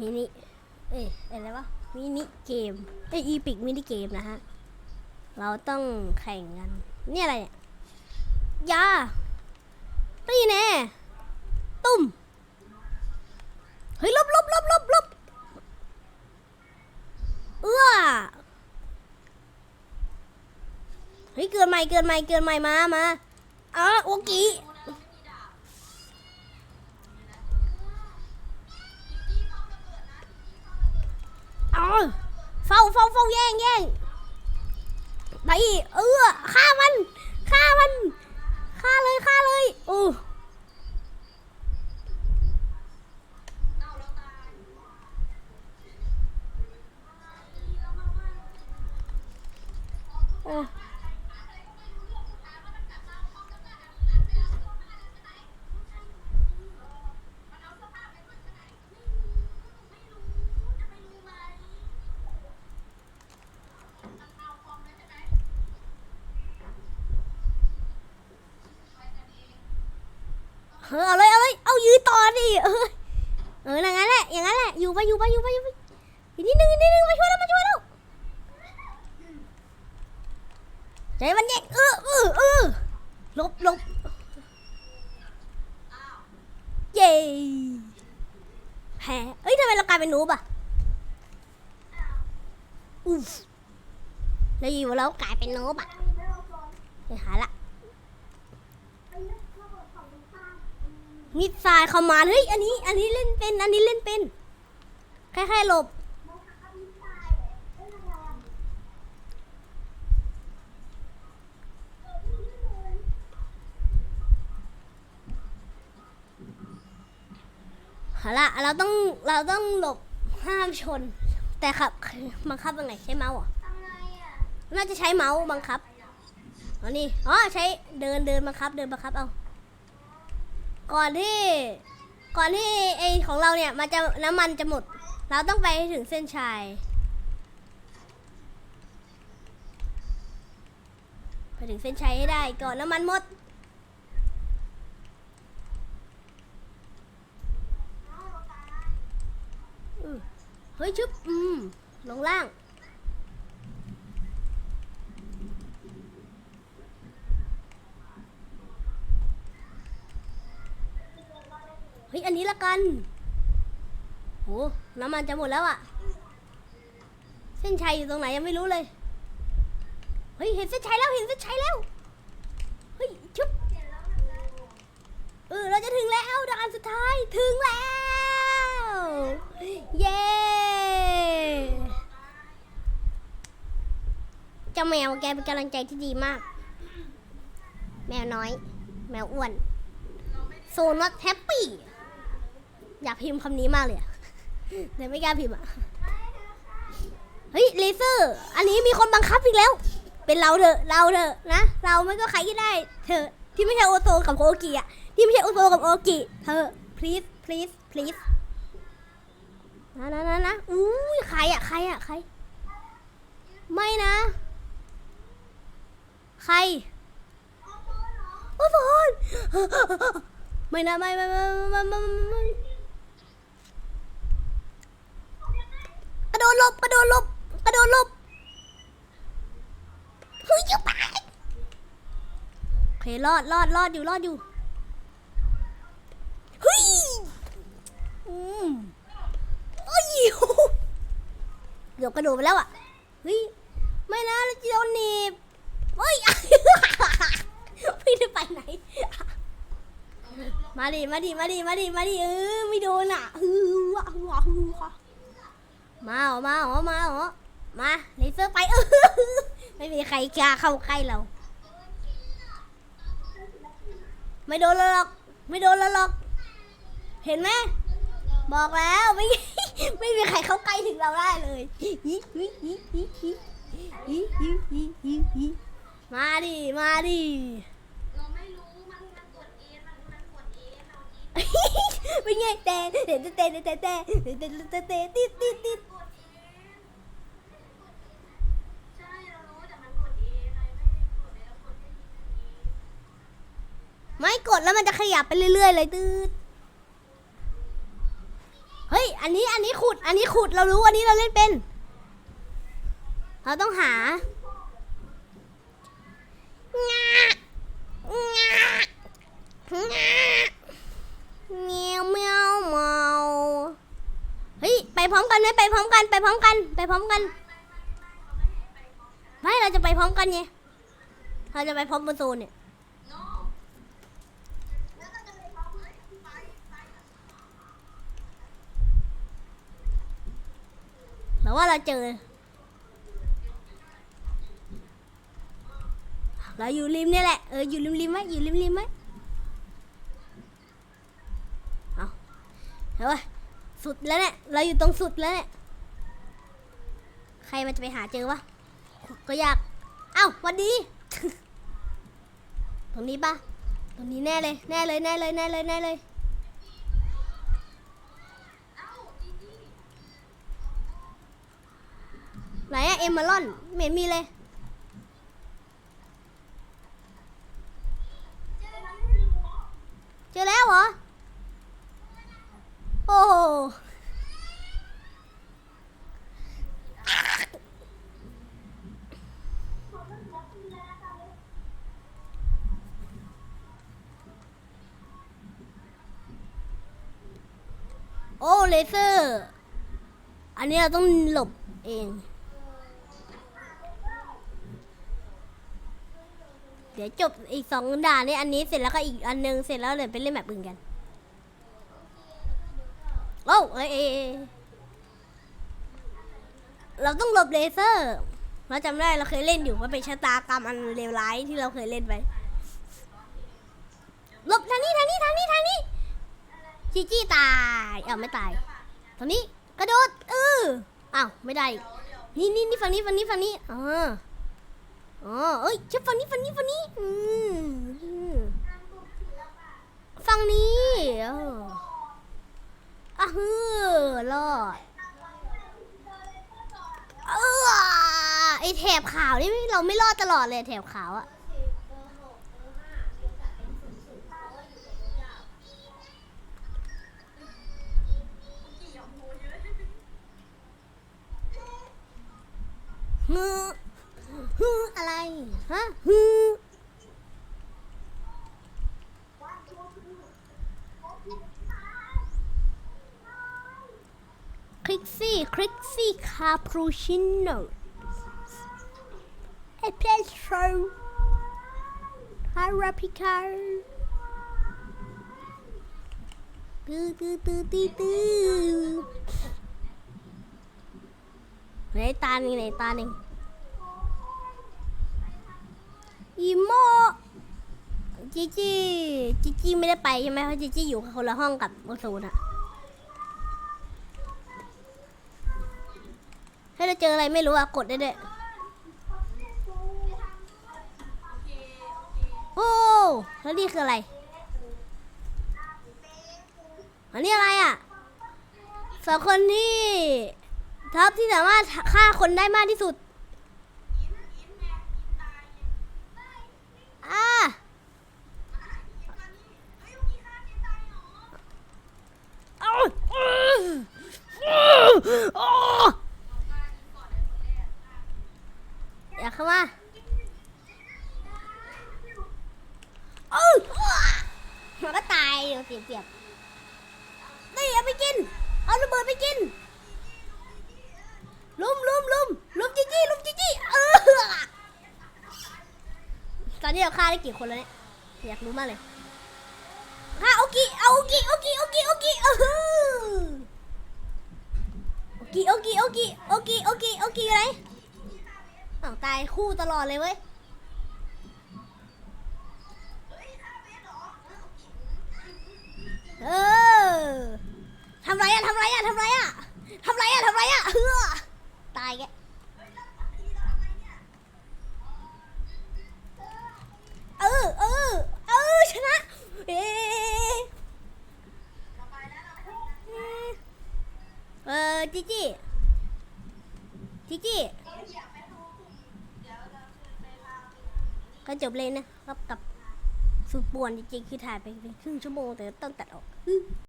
มินิ เอ้ยอะไรวะ มินิเกมเอ้ยอีพิกมินิเกมนะฮะ เราต้องแข่งกัน นี่อะไรเนี่ย ยาตีแน่ ตุ้มเฮ้ยลบลบลบลบลบเอื้อเฮ้ย เกินใหม่เกินใหม่เกินใหม่มามาอ๋อโอกิ ฟงแย่งแย่งไปเออฆ่ามันฆ่ามันฆ่าเลยฆ่าเลยอ้โอ้ เออเอาเลยเอาเลยเอายืนต่อดิเออเอออย่างนั้นแหละอย่างนั้นแหละอยู่ไปอยู่ไปอยู่ไปอยู่ไปอีกนิดนึงอีกนิดนึงมาช่วยแล้วมาช่วยแล้วใจมันแยกเออเออเออหลบหลบเย้แพ้เอ้ยทำไมเรากลายเป็นนูบอะอุ๊ฟแล้วอยู่เรากลายเป็นนูบอะไปหาละ มิดทรายเข้ามาเฮ้ยอันนี้ อันนี้เล่นเป็น อันนี้เล่นเป็นแค่แค่หลบเอาละเราต้องเราต้องหลบห้ามชน แต่ครับบังคับยังไงใช้เมาส์เหรอน่าจะใช้เมาส์บังคับอ๋อนี่อ๋อใช้เดินเดินบังคับ เดินบังคับเอา ก่อนที่ก่อนที่ไอของเราเนี่ยมันจะน้ำมันจะหมด เราต้องไปให้ถึงเส้นชัยไปถึงเส้นชัยให้ได้ก่อนน้ำมันหมด เฮ้ยชึบอืมลงล่าง เฮ้ย อันนี้ละกัน โห น้ำมันจะหมดแล้วอะเส้นชัยอยู่ตรงไหนยังไม่รู้เลย เฮ้ย เห็นเส้นชัยแล้ว เห็นเส้นชัยแล้ว เฮ้ย ชุบ เออ เราจะถึงแล้วด่านสุดท้าย ถึงแล้ว เย้เจ้าแมวแกเป็นกำลังใจที่ดีมาก แมวน้อย แมวอ้วน so not happy อยากพิมพ์คำนี้มากเลยอะแต่ไม่กล้าพิมพ์อะเฮ้ยเลเซอร์ อันนี้มีคนบังคับอีกแล้ว เป็นเราเถอะ เราเถอะนะ เราไม่ก็ใครก็ได้ เธอ ที่ไม่ใช่โอโซกับโอกิอะที่ไม่ใช่โอโซกับโอกิ เธอ please please please นะนะนะนะอุ้ยใครอะใครอะใคร ไม่นะ ใคร โอ้โหไม่นะไม่ไม่ไม่ไม่ไม่ไม่กระโดหลบกระโดดหลบกระโดดหลบเฮ้ยจะไปโอเครอดรอดรอดอยู่รอดอยู่เฮ้ยอืมโอ้ยเกือบกระโดดไปแล้วอะเฮ้ยไม่นะเราจะโดนหนีบเฮ้ยไม่ได้ไปไหน มาดิมาดิมาดิมาดิมาดิเออไม่โดนอะฮือวะฮือวะฮือวะ มาออมาออมาออมาเลเซอร์ไปเออไม่มีใครกล้าเข้าใกล้เรา ไม่โดนหรอก ไม่โดนหรอก เห็นไหมบอกแล้วไม่ไม่มีใครเข้าใกล้ถึงเราได้เลยมาดิมาดิเป็นไงแต่เต่เต่เต่เต่เต่เต้แต่ต้ดติดต้ด ไม่กดแล้วมันจะขยับไปเรื่อยๆเลยตืดเฮ้ย อันนี้ อันนี้ขุด อันนี้ขุด เรารู้ อันนี้เราเล่นเป็น เราต้องหางางางาเมียวเมียวเมาเฮ้ย ไปพร้อมกันไหมไปพร้อมกัน ไปพร้อมกัน ไปพร้อมกัน ไม่ เราจะไปพร้อมกันไงเราจะไปพร้อมบนโซนเนี่ย no แล้วก็จะไปพร้อมเลยไปไป หรือว่าเราเจอ เราอยู่ริมเนี่ยแหละ เออ อยู่ริมริมไหมอยู่ริมริมไหมเอาเฮ้ยสุดแล้วเนี่ย เราอยู่ตรงสุดแล้วเนี่ย ใครมันจะไปหาเจอวะ ก็อยาก เอ้าวันดี ตรงนี้ปะตรงนี้แน่เลย แน่เลย แน่เลย แน่เลย แน่เลย เอ้าจีจี้ ไหนอะเอมเมอรอนไม่เห็นมีเลย เจอแล้วเจอแล้วเหรอ โอ้โหโอ้เลเซอร์ อันนี้เราต้องหลบเอง เดี๋ยวจบอีกสองด่านนี่อันนี้เสร็จแล้วก็อีกอันหนึงเสร็จแล้วเดี๋ยวไปเล่นแบบอื่นกันโอ้เอ้ยเอเราต้องหลบเลเซอร์ เราจำได้เราเคยเล่นอยู่ว่าเป็นชะตากรรมอันเลวร้ายที่เราเคยเล่นไปหลบทางนี้ทางนี้ทางนี้ทางนี้จีจี้ตายเอ้าไม่ตายทางนี้กระโดดเอออ้าวไม่ได้นี่นี่นี่ฝั่งนี้ฝั่งนี้ฝั่งนี้อ๋อ อ๋อเอ้ยชิบฝั่งนี้ฝั่งนี้ฝั่งนี้อืมฝั่งนี้อออะฮือรอดเออไอแถบขาวนี่เราไม่รอดตลอดเลยแถบขาวอะฮือ ฮืออะไร ฮะฮือคลิกซี่คลิกซี่คาปรูชิโน่เอเพรสโซฮาราพิคาตื้อตื้อตื้อตื้อตื้อไหนตาหนึ่งไหนตาหนึ่งอีโม จีจีจีจีไม่ได้ไปใช่ไหมเพราะจีจีอยู่คนละห้องกับโอโซนอะถ้าเราเจออะไรไม่รู้อะกดได้เลยโอ้แล้วนี่คืออะไรอันนี้อะไรอะสองคนที่ท็อปที่สามารถฆ่าคนได้มากที่สุด อ่าเอาอยากเข้ามาเอามันก็ตายเดี๋ ยวเสียบนี่เอาไปกิน เอาระเบิดไปกิน ลุมลุมลุมลุมจีจี้ลุมจีจี้เออตอนนี้เราฆ่าได้กี่คนแล้วเนี่ย อยากรู้มากเลยฆ่าโอกิเอาโอกิโอกิโอกิโอกิเออโอกิโอกิโอกิโอกิโอกิโอกิอะไรอ้าวตายคู่ตลอดเลยเว้ย เออทำไรอะทำไรอะทำไรอะทำไรอะทำไรอะเออตายแกเออเออเออชนะเอเออจิจิจิจิก็จบเลยนะครับกับ สุดป่วนจริงๆคือถ่ายไปเป็นครึ่งชั่วโมงแต่ต้องตัดออก